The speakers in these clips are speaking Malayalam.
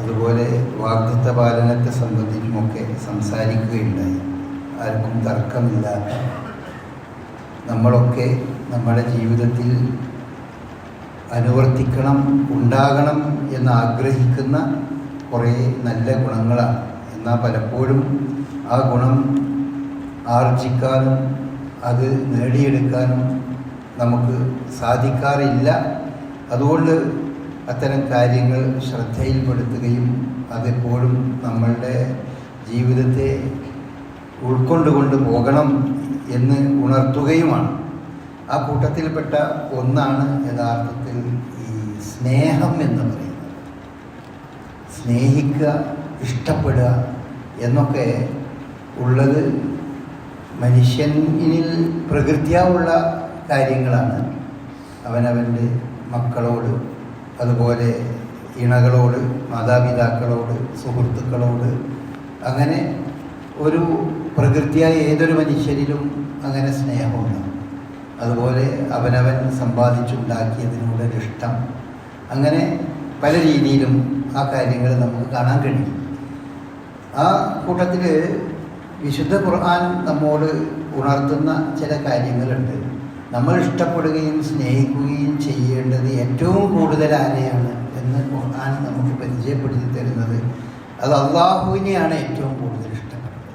അതുപോലെ വാഗ്ദത്ത പാലനത്തെ സംബന്ധിച്ചുമൊക്കെ സംസാരിക്കുകയുണ്ടായി. ആർക്കും തർക്കമില്ലാത്ത നമ്മളൊക്കെ നമ്മുടെ ജീവിതത്തിൽ അനുവർത്തിക്കണം ഉണ്ടാകണം എന്ന് ആഗ്രഹിക്കുന്ന കുറേ നല്ല ഗുണങ്ങളാണ്. എന്നാൽ പലപ്പോഴും ആ ഗുണം ആർജിക്കാനും അത് നേടിയെടുക്കാനും നമുക്ക് സാധിക്കാറില്ല. അതുകൊണ്ട് അത്തരം കാര്യങ്ങൾ ശ്രദ്ധയിൽപ്പെടുത്തുകയും അതെപ്പോഴും നമ്മളുടെ ജീവിതത്തെ ഉൾക്കൊണ്ടുകൊണ്ട് പോകണം എന്ന് ഉണർത്തുകയുമാണ്. ആ കൂട്ടത്തിൽപ്പെട്ട ഒന്നാണ് യഥാർത്ഥത്തിൽ ഈ സ്നേഹം എന്ന് പറയുന്നത്. സ്നേഹിക്കുക ഇഷ്ടപ്പെടുക എന്നൊക്കെ ഉള്ളത് മനുഷ്യനിൽ പ്രകൃതിയാവുള്ള കാര്യങ്ങളാണ്. അവനവന്റെ മക്കളോട് അതുപോലെ ഇണകളോട് മാതാപിതാക്കളോട് സുഹൃത്തുക്കളോട് അങ്ങനെ ഒരു പ്രകൃതിയായ ഏതൊരു മനുഷ്യരിലും അങ്ങനെ സ്നേഹമുണ്ട്. അതുപോലെ അവനവൻ സമ്പാദിച്ചുണ്ടാക്കിയതിനോടൊരു ഇഷ്ടം. അങ്ങനെ പല രീതിയിലും ആ കാര്യങ്ങൾ നമുക്ക് കാണാൻ കഴിയും. ആ കൂട്ടത്തിൽ വിശുദ്ധ ഖുർആൻ നമ്മോട് ഉണർത്തുന്ന ചില കാര്യങ്ങളുണ്ട്. നമ്മൾ ഇഷ്ടപ്പെടുകയും സ്നേഹിക്കുകയും ചെയ്യേണ്ടത് ഏറ്റവും കൂടുതൽ ആരെയാണ് എന്ന് ഖുർആൻ നമുക്ക് പരിചയപ്പെടുത്തി തരുന്നത്. അത് അള്ളാഹുവിനെയാണ് ഏറ്റവും കൂടുതൽ ഇഷ്ടപ്പെടുന്നത്.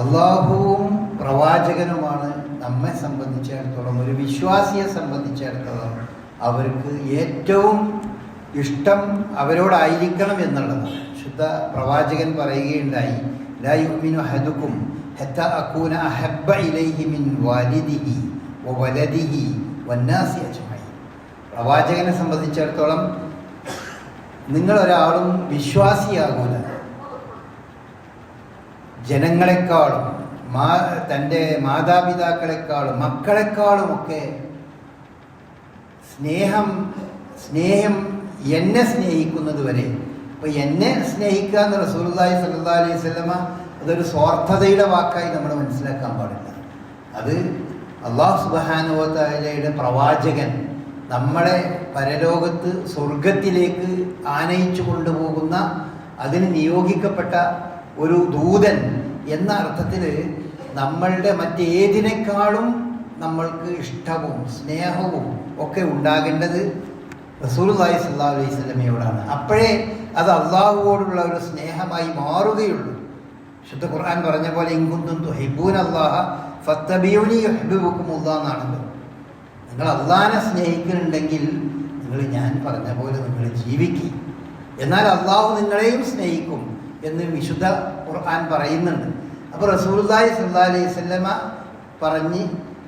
അള്ളാഹുവും പ്രവാചകനുമാണ് നമ്മെ സംബന്ധിച്ചിടത്തോളം ഒരു വിശ്വാസിയെ സംബന്ധിച്ചിടത്തോളം അവർക്ക് ഏറ്റവും ഇഷ്ടം അവരോടായിരിക്കണം എന്നുള്ളതാണ് ശുദ്ധ പ്രവാചകൻ പറയുകയുണ്ടായി ലാ യുമിനു ഹദുക്കും ഹത്ത أكون أحب إليه من والده وولده والناس أجمعين. പ്രവാചകനെ സംബന്ധിച്ചിടത്തോളം നിങ്ങളൊരാളും വിശ്വാസിയാകൂല. ജനങ്ങളെക്കാളും മാ തന്റെ മാതാപിതാക്കളെക്കാളും മക്കളെക്കാളുമൊക്കെ സ്നേഹം സ്നേഹം എന്നെ സ്നേഹിക്കുന്നത് വരെ അപ്പോൾ എന്നെ സ്നേഹിക്കുക എന്ന് റസൂലുള്ളാഹി സ്വല്ലല്ലാഹി അലൈഹി വസല്ലമ അതൊരു സ്വാർത്ഥതയുടെ വാക്കായി നമ്മൾ മനസ്സിലാക്കാൻ പാടില്ല. അത് അള്ളാഹു സുബാനുവലയുടെ പ്രവാചകൻ നമ്മളെ പരലോകത്ത് സ്വർഗത്തിലേക്ക് ആനയിച്ചു കൊണ്ടുപോകുന്ന അതിന് നിയോഗിക്കപ്പെട്ട ഒരു ദൂതൻ എന്ന അർത്ഥത്തിൽ നമ്മളുടെ മറ്റേതിനേക്കാളും നമ്മൾക്ക് ഇഷ്ടവും സ്നേഹവും ഒക്കെ ഉണ്ടാകേണ്ടത് റസൂലുള്ളാഹി സ്വല്ലാ അലൈഹി സ്വലമയോടാണ് അപ്പോഴേ അത് അള്ളാഹുവോടുള്ള ഒരു സ്നേഹമായി മാറുകയുള്ളൂ. ശുദ്ധ ഖുർആൻ പറഞ്ഞ പോലെ ഇങ്കുന്തും നിങ്ങൾ അള്ളാഹിനെ സ്നേഹിക്കുന്നുണ്ടെങ്കിൽ നിങ്ങൾ ഞാൻ പറഞ്ഞ പോലെ നിങ്ങൾ ജീവിക്കും. എന്നാൽ അള്ളാഹു നിങ്ങളെയും സ്നേഹിക്കും എന്ന് വിശുദ്ധ ഖുർആൻ പറയുന്നുണ്ട്. അപ്പോൾ റസൂലുള്ളാഹി സ്വല്ലല്ലാഹി അലൈഹി പറഞ്ഞ്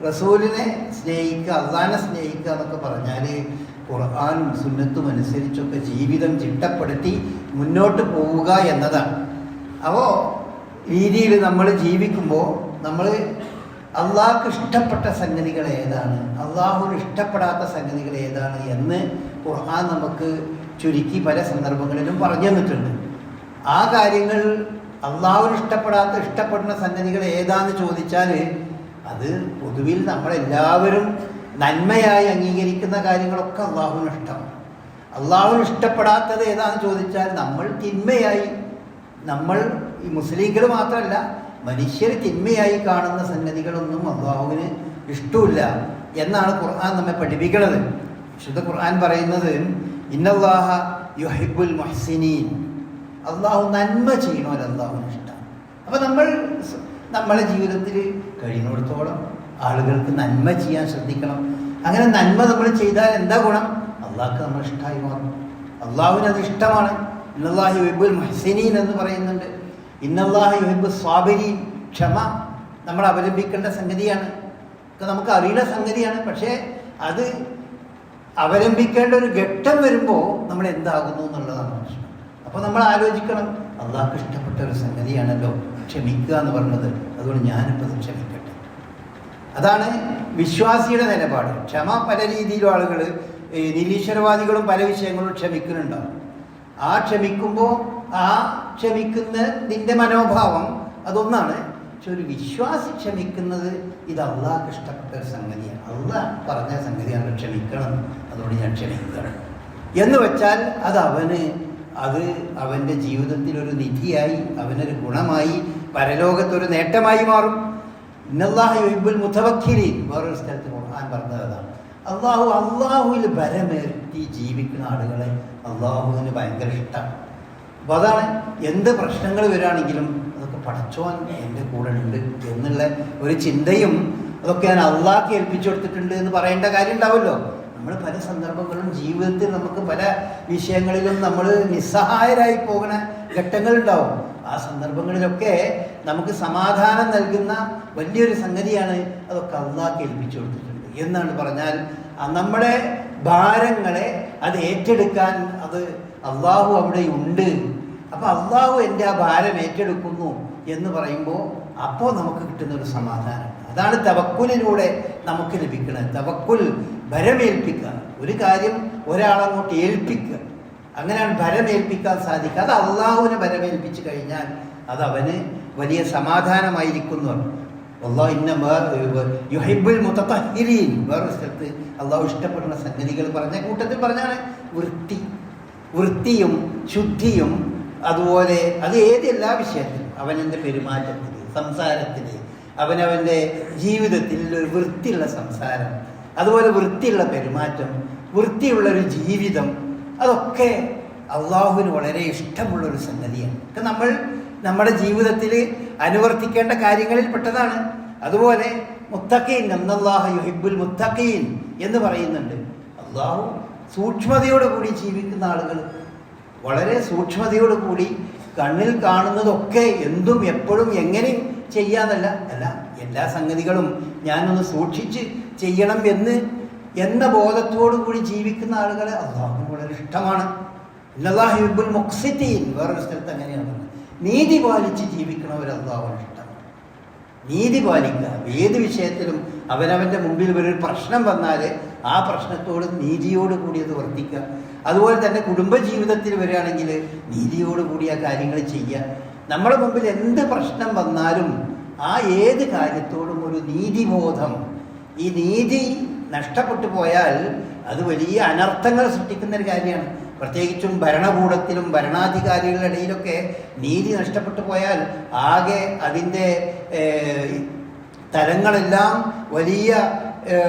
റസൂലിനെ സ്നേഹിക്കുക അള്ളാഹിനെ സ്നേഹിക്കുക എന്നൊക്കെ പറഞ്ഞാൽ ഖുർആാനും സുന്നത്തും അനുസരിച്ചൊക്കെ ജീവിതം ചിട്ടപ്പെടുത്തി മുന്നോട്ട് പോവുക എന്നതാണ്. അപ്പോൾ രീതിയിൽ നമ്മൾ ജീവിക്കുമ്പോൾ നമ്മൾ അള്ളാഹ്ക്ക് ഇഷ്ടപ്പെട്ട സംഗതികൾ ഏതാണ്? അള്ളാഹുവിന് ഇഷ്ടപ്പെടാത്ത സംഗതികൾ ഏതാണ് എന്ന് ഖുർആൻ നമുക്ക് ചുരുക്കി പല സന്ദർഭങ്ങളിലും പറഞ്ഞു തന്നിട്ടുണ്ട്. ആ കാര്യങ്ങൾ അള്ളാഹുവിന് ഇഷ്ടപ്പെടാത്ത ഇഷ്ടപ്പെടുന്ന സംഗതികൾ ഏതാന്ന് ചോദിച്ചാൽ അത് പൊതുവിൽ നമ്മളെല്ലാവരും നന്മയായി അംഗീകരിക്കുന്ന കാര്യങ്ങളൊക്കെ അള്ളാഹുവിന് ഇഷ്ടമാണ്. അള്ളാഹുവിന് ഇഷ്ടപ്പെടാത്തത് ഏതാന്ന് ചോദിച്ചാൽ നമ്മൾ തിന്മയായി നമ്മൾ ഈ മുസ്ലിങ്ങൾ മാത്രമല്ല മനുഷ്യർ തിന്മയായി കാണുന്ന സംഗതികളൊന്നും അള്ളാഹുവിന് ഇഷ്ടമില്ല എന്നാണ് ഖുർആൻ നമ്മെ പഠിപ്പിക്കുന്നത്. വിശുദ്ധ ഖുർആൻ പറയുന്നത് ഇന്നല്ലാഹ യുഹിബുൽ മുഹ്സിനീൻ. അള്ളാഹു നന്മ ചെയ്യണമല്ലോ അള്ളാഹുവിന് ഇഷ്ടമാണ്. അപ്പോൾ നമ്മൾ നമ്മളെ ജീവിതത്തിൽ കഴിയുന്നിടത്തോളം ആളുകൾക്ക് നന്മ ചെയ്യാൻ ശ്രദ്ധിക്കണം. അങ്ങനെ നന്മ നമ്മൾ ചെയ്താൽ എന്താ ഗുണം? അള്ളാഹ്ക്ക് നമ്മൾ ഇഷ്ടമായി മാറും. അള്ളാഹുവിന് അത് ഇഷ്ടമാണ്. ഇന്നല്ലാഹി യുഹിബുൽ മുഹ്സിനീൻ എന്ന് പറയുന്നുണ്ട്. ഇന്നല്ലാഹി യുഹിബ് സ്വാബിരീൻ. ക്ഷമ നമ്മൾ അവലംബിക്കേണ്ട സംഗതിയാണ്. ഇപ്പം നമുക്ക് അറിയുന്ന സംഗതിയാണ്. പക്ഷേ അത് അവലംബിക്കേണ്ട ഒരു ഘട്ടം വരുമ്പോൾ നമ്മൾ എന്താകുന്നു എന്നുള്ളതാണ് പ്രശ്നം. അപ്പോൾ നമ്മൾ ആലോചിക്കണം അള്ളാഹ്ക്ക് ഇഷ്ടപ്പെട്ട ഒരു സംഗതിയാണല്ലോ ക്ഷമിക്കുക എന്ന് പറഞ്ഞത്. അതുകൊണ്ട് ഞാനിപ്പോൾ ക്ഷമിക്കട്ടെ. അതാണ് വിശ്വാസിയുടെ നിലപാട്. ക്ഷമ പല രീതിയിലും ആളുകൾ നിരീശ്വരവാദികളും പല വിഷയങ്ങളും ക്ഷമിക്കുന്നുണ്ടാവും. ആ ക്ഷമിക്കുമ്പോൾ ആ ക്ഷമിക്കുന്നതിന്റെ മനോഭാവം അതൊന്നാണ്. പക്ഷെ ഒരു വിശ്വാസി ക്ഷമിക്കുന്നത് ഇത് അള്ളാഹ് ഇഷ്ടപ്പെട്ട ഒരു സംഗതിയാണ്. അള്ളാഹ് പറഞ്ഞ സംഗതിയാണ് ക്ഷമിക്കണം അതുകൊണ്ട് ഞാൻ ക്ഷമിക്കണം എന്ന് വെച്ചാൽ അത് അവന് അത് അവന്റെ ജീവിതത്തിൽ ഒരു നിധിയായി അവനൊരു ഗുണമായി പരലോകത്തൊരു നേട്ടമായി മാറും. ഇന്നല്ലാഹു യുഹിബ്ബുൽ മുതവക്കിലീൻ. വേറൊരു സ്ഥലത്ത് ഖുർആൻ പറഞ്ഞത് അതാണ് അള്ളാഹു അള്ളാഹുവിൽ ബലമേറ്റി ജീവിക്കുന്ന ആളുകളെ അള്ളാഹുവിന് ഭയങ്കര ഇഷ്ടമാണ് അപ്പോൾ അതാണ് എന്ത് പ്രശ്നങ്ങൾ വരികയാണെങ്കിലും അതൊക്കെ പഠിച്ചോൻ എന്റെ കൂടെ ഉണ്ട് എന്നുള്ള ഒരു ചിന്തയും അതൊക്കെ ഞാൻ അള്ളാഹ്ക്ക് ഏൽപ്പിച്ചു കൊടുത്തിട്ടുണ്ട് എന്ന് പറയേണ്ട കാര്യം ഉണ്ടാവുമല്ലോ. നമ്മൾ പല സന്ദർഭങ്ങളും ജീവിതത്തിൽ നമുക്ക് പല വിഷയങ്ങളിലും നമ്മൾ നിസ്സഹായരായി പോകുന്ന ഘട്ടങ്ങളുണ്ടാവും ആ സന്ദർഭങ്ങളിലൊക്കെ നമുക്ക് സമാധാനം നൽകുന്ന വലിയൊരു സംഗതിയാണ് അതൊക്കെ അള്ളാഹ്ക്ക് ഏൽപ്പിച്ചു കൊടുത്തിട്ടുണ്ട്. എന്നാണ് പറഞ്ഞാൽ നമ്മുടെ ഭാരങ്ങളെ അത് ഏറ്റെടുക്കാൻ അത് അള്ളാഹു അവിടെ ഉണ്ട്. അപ്പൊ അള്ളാഹു എന്റെ ആ ഭാരം ഏറ്റെടുക്കുന്നു എന്ന് പറയുമ്പോൾ അപ്പോൾ നമുക്ക് കിട്ടുന്ന ഒരു സമാധാനം. അതാണ് തവക്കുലിലൂടെ നമുക്ക് ലഭിക്കുന്നത് തവക്കുൽ ഭരമേൽപ്പിക്കുക. ഒരു കാര്യം ഒരാളങ്ങോട്ട് ഏൽപ്പിക്കുക. അങ്ങനെയാണ് ഭരമേൽപ്പിക്കാൻ സാധിക്കുക. അത് അള്ളാഹുവിനെ ഭരമേൽപ്പിച്ചു കഴിഞ്ഞാൽ അത് അവന് വലിയ സമാധാനമായിരിക്കുന്നു. അള്ളാഹു ഇന്ന യുഹൈബുൽ മുത്തഹിരീൻ. വേറൊരു സ്ഥലത്ത് അള്ളാഹു ഇഷ്ടപ്പെടുന്ന സംഗതികൾ പറഞ്ഞ കൂട്ടത്തിൽ പറഞ്ഞാണ് വൃത്തി. വൃത്തിയും ശുദ്ധിയും അതുപോലെ അത് ഏത് എല്ലാ വിഷയത്തിലും അവനെന്റെ പെരുമാറ്റത്തിൽ സംസാരത്തിൽ അവനവന്റെ ജീവിതത്തിൽ ഒരു വൃത്തിയുള്ള സംസാരം അതുപോലെ വൃത്തിയുള്ള പെരുമാറ്റം വൃത്തിയുള്ളൊരു ജീവിതം അതൊക്കെ അള്ളാഹുവിന് വളരെ ഇഷ്ടമുള്ളൊരു സംഗതിയാണ്. നമ്മൾ നമ്മുടെ ജീവിതത്തിൽ അനുവർത്തിക്കേണ്ട കാര്യങ്ങളിൽ പെട്ടതാണ്. അതുപോലെ മുത്തഖീൻ നന്നല്ലാഹ യുഹിബുൽ മുത്തഖീൻ എന്ന് പറയുന്നുണ്ട്. അള്ളാഹു സൂക്ഷ്മതയോടുകൂടി ജീവിക്കുന്ന ആളുകൾ വളരെ സൂക്ഷ്മതയോടുകൂടി കണ്ണിൽ കാണുന്നതൊക്കെ എന്തും എപ്പോഴും എങ്ങനെയും ചെയ്യാന്നല്ല അല്ല എല്ലാ സംഗതികളും ഞാനൊന്ന് സൂക്ഷിച്ച് ചെയ്യണം എന്ന് എന്ന ബോധത്തോടു കൂടി ജീവിക്കുന്ന ആളുകളെ അള്ളാഹു വളരെ ഇഷ്ടമാണ്. അല്ലാഹിബുൽ മുക്സിറ്റീൻ വേറൊരു സ്ഥലത്ത് അങ്ങനെയാണ്. നീതി പാലിച്ച് ജീവിക്കണവർ അള്ളാഹുവിന് ഇഷ്ടമാണ് നീതി പാലിക്കുക. ഏത് വിഷയത്തിലും അവനവന്റെ മുമ്പിൽ ഒരു പ്രശ്നം വന്നാൽ ആ പ്രശ്നത്തോട് നീതിയോട് കൂടി അത് വർത്തിക്കുക. അതുപോലെ തന്നെ കുടുംബജീവിതത്തിൽ വരികയാണെങ്കിൽ നീതിയോട് കൂടി ആ കാര്യങ്ങൾ ചെയ്യുക. നമ്മുടെ മുമ്പിൽ എന്ത് പ്രശ്നം വന്നാലും ആ ഏത് കാര്യത്തോടും ഒരു നീതിബോധം. ഈ നീതി നഷ്ടപ്പെട്ടു പോയാൽ അത് വലിയ അനർത്ഥങ്ങൾ സൃഷ്ടിക്കുന്ന ഒരു കാര്യമാണ്. പ്രത്യേകിച്ചും ഭരണകൂടത്തിലും ഭരണാധികാരികളുടെ ഇടയിലൊക്കെ നീതി നഷ്ടപ്പെട്ടു പോയാൽ ആകെ അതിന്റെ തലങ്ങളെല്ലാം വലിയ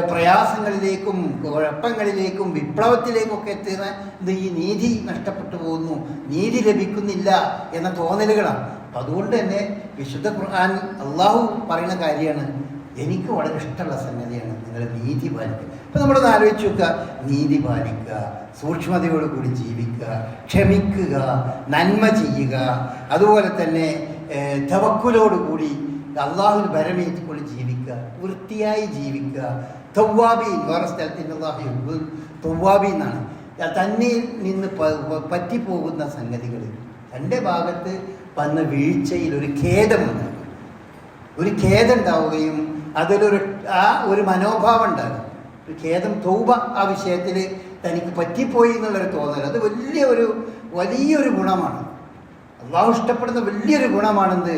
പ്രയാസങ്ങളിലേക്കും കുഴപ്പങ്ങളിലേക്കും വിപ്ലവത്തിലേക്കൊക്കെ എത്തുന്ന ഇത് ഈ നീതി നഷ്ടപ്പെട്ടു പോകുന്നു. നീതി ലഭിക്കുന്നില്ല എന്ന തോന്നലുകളാണ്. അപ്പം അതുകൊണ്ട് തന്നെ വിശുദ്ധ ഖുർആൻ അള്ളാഹു പറയുന്ന കാര്യമാണ്. എനിക്ക് വളരെ ഇഷ്ടമുള്ള സംഗതിയാണ്. നിങ്ങൾ നീതി പാലിക്കുക. അപ്പം നമ്മളൊന്ന് ആലോചിച്ച് നോക്കുക. നീതി പാലിക്കുക സൂക്ഷ്മതയോട് കൂടി ജീവിക്കുക ക്ഷമിക്കുക നന്മ ചെയ്യുക. അതുപോലെ തന്നെ തവക്കുലോടുകൂടി തവക്കുലോട് കൂടി അള്ളാഹുൽ ഭരമേറ്റിക്കൊണ്ട് ജീവിക്കുക വൃത്തിയായി ജീവിക്കുക. തവ്വാബി വേറെ സ്ഥലത്ത് അള്ളാഹു തവ്വാബി എന്നാണ്. തന്നിൽ നിന്ന് പറ്റി പോകുന്ന പറ്റിപ്പോകുന്ന സംഗതികൾ തന്റെ ഭാഗത്ത് വന്ന വീഴ്ചയിൽ ഒരു ഖേദമുണ്ടാകും ഒരു ഖേദം ഉണ്ടാവുകയും അതിലൊരു ആ ഒരു മനോഭാവം ഉണ്ടാകും. ഒരു ഖേദം തൗബ ആ വിഷയത്തിൽ തനിക്ക് പറ്റിപ്പോയി എന്നുള്ളൊരു തോന്നൽ. അത് വലിയ ഒരു വലിയൊരു ഗുണമാണ്. അള്ളാഹു ഇഷ്ടപ്പെടുന്ന വലിയൊരു ഗുണമാണെന്ത്?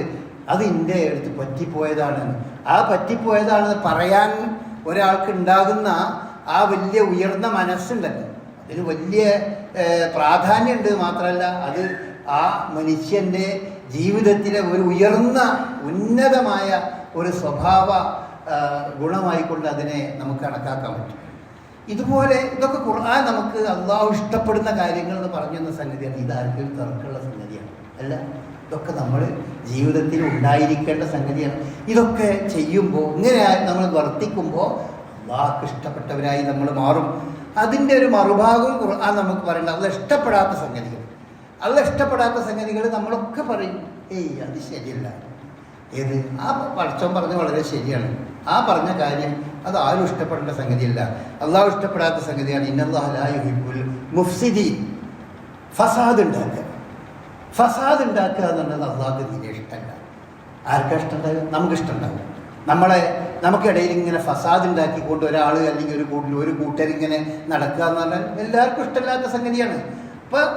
അത് ഇന്ത്യ എടുത്ത് പറ്റിപ്പോയതാണ് ആ പറ്റിപ്പോയതാണെന്ന് പറയാൻ ഒരാൾക്ക് ഉണ്ടാകുന്ന ആ വലിയ ഉയർന്ന മനസ്സുണ്ടല്ലോ. അതിന് വലിയ പ്രാധാന്യമുണ്ട് മാത്രമല്ല അത് ആ മനുഷ്യന്റെ ജീവിതത്തിലെ ഒരു ഉയർന്ന ഉന്നതമായ ഒരു സ്വഭാവ ഗുണമായിക്കൊണ്ട് അതിനെ നമുക്ക് കണക്കാക്കാൻ പറ്റും. ഇതുപോലെ ഇതൊക്കെ ഖുർആൻ നമുക്ക് അള്ളാഹു ഇഷ്ടപ്പെടുന്ന കാര്യങ്ങൾ എന്ന് പറഞ്ഞു തന്ന സംഗതിയാണ്. ഇതാർക്കും തർക്കമുള്ള സംഗതിയാണ്. അല്ല? ഇതൊക്കെ നമ്മൾ ജീവിതത്തിൽ ഉണ്ടായിരിക്കേണ്ട സംഗതിയാണ്. ഇതൊക്കെ ചെയ്യുമ്പോൾ ഇങ്ങനെ നമ്മൾ വർത്തിക്കുമ്പോൾ അള്ളാഹ്ക്ക് ഇഷ്ടപ്പെട്ടവരായി നമ്മൾ മാറും. അതിന്റെ ഒരു മറുഭാഗം ഖുർആൻ നമുക്ക് പറയേണ്ട. അത് ഇഷ്ടപ്പെടാത്ത സംഗതികൾ. അത് ഇഷ്ടപ്പെടാത്ത സംഗതികൾ നമ്മളൊക്കെ പറയും. ഏയ് അത് ശരിയല്ല. ഏത്? ആ പടച്ചോൻ പറഞ്ഞ വളരെ ശരിയാണ്. ആ പറഞ്ഞ കാര്യം അത് ആരും ഇഷ്ടപ്പെടേണ്ട സംഗതിയല്ല. അള്ളാഹു ഇഷ്ടപ്പെടാത്ത സംഗതിയാണ്. ഇന്നല്ലാഹുൽ മുഫ്സിദീൻ. ഫസാദ് ഉണ്ടാക്കുക. ഫസാദ് ഉണ്ടാക്കുക എന്നുള്ളത് അള്ളാഹുവിന് ഇഷ്ടമല്ല. ആർക്കാ ഇഷ്ടമുണ്ടാകും നമുക്ക് ഇഷ്ടമുണ്ടാകും നമ്മളെ നമുക്കിടയിൽ ഇങ്ങനെ ഫസാദ് ഉണ്ടാക്കിക്കൊണ്ട് ഒരാൾ അല്ലെങ്കിൽ ഒരു കൂട്ടിൽ ഒരു കൂട്ടരിങ്ങനെ നടക്കുക എന്ന് പറഞ്ഞാൽ എല്ലാവർക്കും ഇഷ്ടമില്ലാത്ത സംഗതിയാണ്. അപ്പം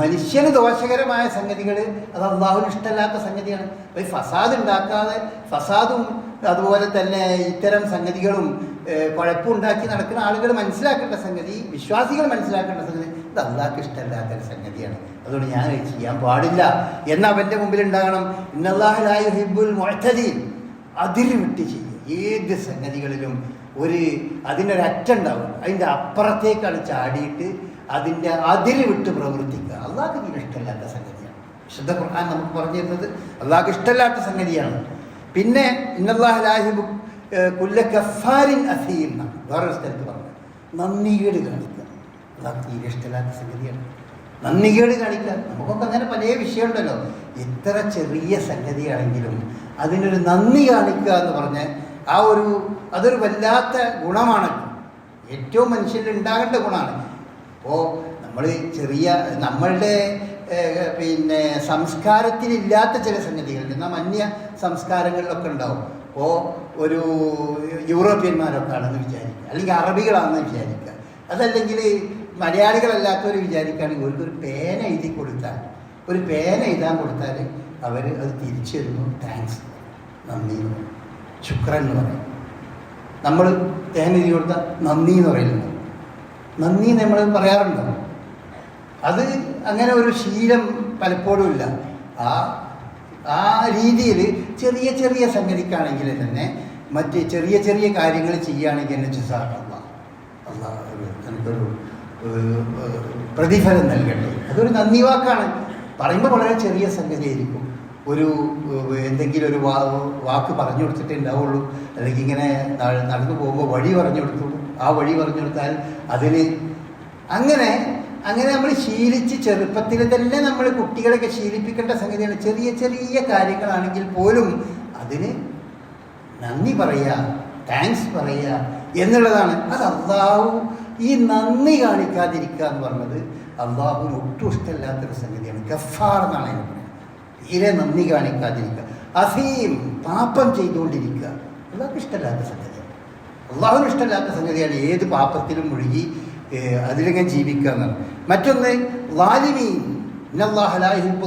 മനുഷ്യന് ദോഷകരമായ സംഗതികൾ അത് അള്ളാഹുവിന് ഇഷ്ടമില്ലാത്ത സംഗതിയാണ്. അപ്പോൾ ഈ ഫസാദ് ഉണ്ടാക്കാതെ ഫസാദും അതുപോലെ തന്നെ ഇത്തരം സംഗതികളും കുഴപ്പമുണ്ടാക്കി നടക്കുന്ന ആളുകൾ മനസ്സിലാക്കേണ്ട സംഗതി വിശ്വാസികൾ മനസ്സിലാക്കേണ്ട സംഗതി ഇത് അള്ളാഹ്ക്ക് ഇഷ്ടമല്ലാത്തൊരു സംഗതിയാണ്. അതുകൊണ്ട് ഞാൻ ചെയ്യാൻ പാടില്ല. എന്ന് അവന്റെ മുമ്പിൽ ഉണ്ടാകണം ഇന്നല്ലാഹലായ ഹിബുൽ മുഴത്തതീൻ അതിൽ വിട്ട് ചെയ്യുക ഏത് സംഗതികളിലും ഒരു അതിനൊരു അറ്റുണ്ടാവും അതിന്റെ അപ്പുറത്തേക്കാണ് ചാടിയിട്ട് അതിന്റെ അതിൽ വിട്ട് പ്രവർത്തിക്കുക. അള്ളാഹ്ക്ക് ഇഷ്ടമില്ലാത്ത സംഗതിയാണ്. വിശുദ്ധ ഖുർആൻ നമുക്ക് പറഞ്ഞു തരുന്നത് അള്ളാഹ്ക്ക് ഇഷ്ടമില്ലാത്ത സംഗതിയാണ്. പിന്നെ ഇന്നല്ലാഹുലാഹിബു കുല്ല കഫാരിൻ അസീം എന്നാണ്. വേറൊരു സ്ഥലത്ത് പറഞ്ഞത്. നന്ദികേട് കാണിക്കുക ഇഷ്ടമില്ലാത്ത സംഗതിയാണ്. നന്ദികേട് കാണിക്കുക നമുക്കൊക്കെ അങ്ങനെ പല വിഷയമുണ്ടല്ലോ. ഇത്ര ചെറിയ സംഗതിയാണെങ്കിലും അതിനൊരു നന്ദി കാണിക്കുക എന്ന് പറഞ്ഞ് ആ ഒരു അതൊരു വല്ലാത്ത ഗുണമാണ്. ഏറ്റവും മനുഷ്യരിൽ ഉണ്ടാകേണ്ട ഗുണമാണ്. അപ്പോൾ നമ്മൾ ചെറിയ നമ്മളുടെ പിന്നെ സംസ്കാരത്തിലില്ലാത്ത ചില സംഗതികളുണ്ട് എന്നാൽ അന്യ സംസ്കാരങ്ങളിലൊക്കെ ഉണ്ടാവും. അപ്പോൾ ഒരു യൂറോപ്യന്മാരൊക്കെ ആണെന്ന് വിചാരിക്കുക. അല്ലെങ്കിൽ അറബികളാണെന്ന് വിചാരിക്കുക. അതല്ലെങ്കിൽ മലയാളികളല്ലാത്തവർ വിചാരിക്കുകയാണെങ്കിൽ ഒരു ഒരു പേന എഴുതി കൊടുത്താൽ ഒരു പേന എഴുതാൻ കൊടുത്താൽ അവർ അത് തിരിച്ചു തരുന്നു. താങ്ക്സ് നന്ദി എന്ന് പറയും. ശുക്രൻ എന്ന് പറയും. നമ്മൾ പേന എഴുതി കൊടുത്താൽ നന്ദി എന്ന് പറയുന്നത് നന്ദി നമ്മൾ പറയാറുണ്ടോ? അത് അങ്ങനെ ഒരു ശീലം പലപ്പോഴും ഇല്ല. ആ ആ രീതിയിൽ ചെറിയ ചെറിയ സംഗതിക്കാണെങ്കിൽ തന്നെ മറ്റ് ചെറിയ ചെറിയ കാര്യങ്ങൾ ചെയ്യുകയാണെങ്കിൽ എന്നെ ചുസാറുള്ള അള്ളാഹ്. എനിക്കൊരു പ്രതിഫലം നൽകട്ടെ അതൊരു നന്ദി വാക്കാണ്. പറയുമ്പോൾ വളരെ ചെറിയ സംഗതിയായിരിക്കും. ഒരു എന്തെങ്കിലും ഒരു വാ വാക്ക് പറഞ്ഞു കൊടുത്തിട്ടേ ഉണ്ടാവുള്ളൂ. അല്ലെങ്കിൽ ഇങ്ങനെ നടന്നു പോകുമ്പോൾ വഴി പറഞ്ഞു കൊടുത്തു ആ വഴി പറഞ്ഞു കൊടുത്താൽ അതിന് അങ്ങനെ അങ്ങനെ നമ്മൾ ശീലിച്ച് ചെറുപ്പത്തിൽ തന്നെ നമ്മൾ കുട്ടികളെയൊക്കെ ശീലിപ്പിക്കേണ്ട സംഗതിയാണ്. ചെറിയ ചെറിയ കാര്യങ്ങളാണെങ്കിൽ പോലും അതിന് നന്ദി പറയുക താങ്ക്സ് പറയുക എന്നുള്ളതാണ്. അത് അള്ളാഹു ഈ നന്ദി കാണിക്കാതിരിക്കുക എന്ന് പറഞ്ഞത് അള്ളാഹുവിന് ഒട്ടും ഇഷ്ടമില്ലാത്തൊരു സംഗതിയാണ്. ഗഫാർ എന്നാണ് അതിന് പറയുന്നത്. തീരെ നന്ദി കാണിക്കാതിരിക്കുക. അസീം പാപം ചെയ്തുകൊണ്ടിരിക്കുക. അള്ളാഹു ഇഷ്ടമില്ലാത്ത സംഗതിയാണ്. അള്ളാഹുവിന് ഇഷ്ടമില്ലാത്ത സംഗതിയാണ് ഏത് പാപത്തിലും മുഴുകി അതിലങ്ങനെ ജീവിക്കുക എന്നാണ്. മറ്റൊന്ന് വാലിമീൻ.